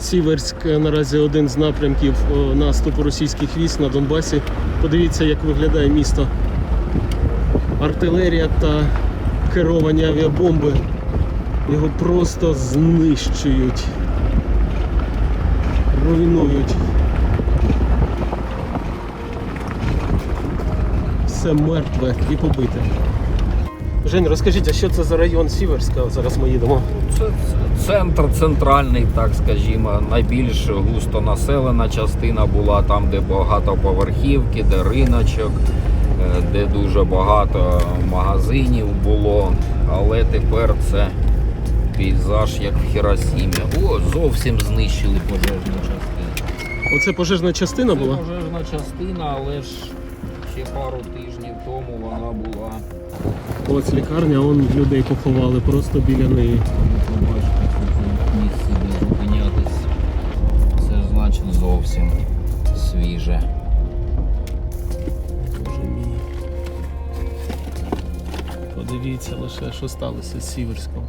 Сіверськ е, наразі один з напрямків е, наступу російських військ на Донбасі. Подивіться, як виглядає місто. Артилерія та керовані авіабомби його просто знищують, руйнують. Все мертве і побите. Жень, розкажіть, а що це за район Сіверська? Зараз ми їдемо. Це це центр центральний, так скажімо, найбільш густонаселена частина була там, де багатоповерхівки, де риночок, е, де дуже багато магазинів було. Але тепер це пейзаж як в Хіросімі. О, зовсім знищили пожежну частину. Оце пожежна частина Це була. пожежна частина, але ж ще пару тижнів тому вона була. Ось лікарня, он людей поховали просто біля неї. Це ж значить зовсім свіже. Боже мій. Подивіться лише, що сталося з Сіверськом.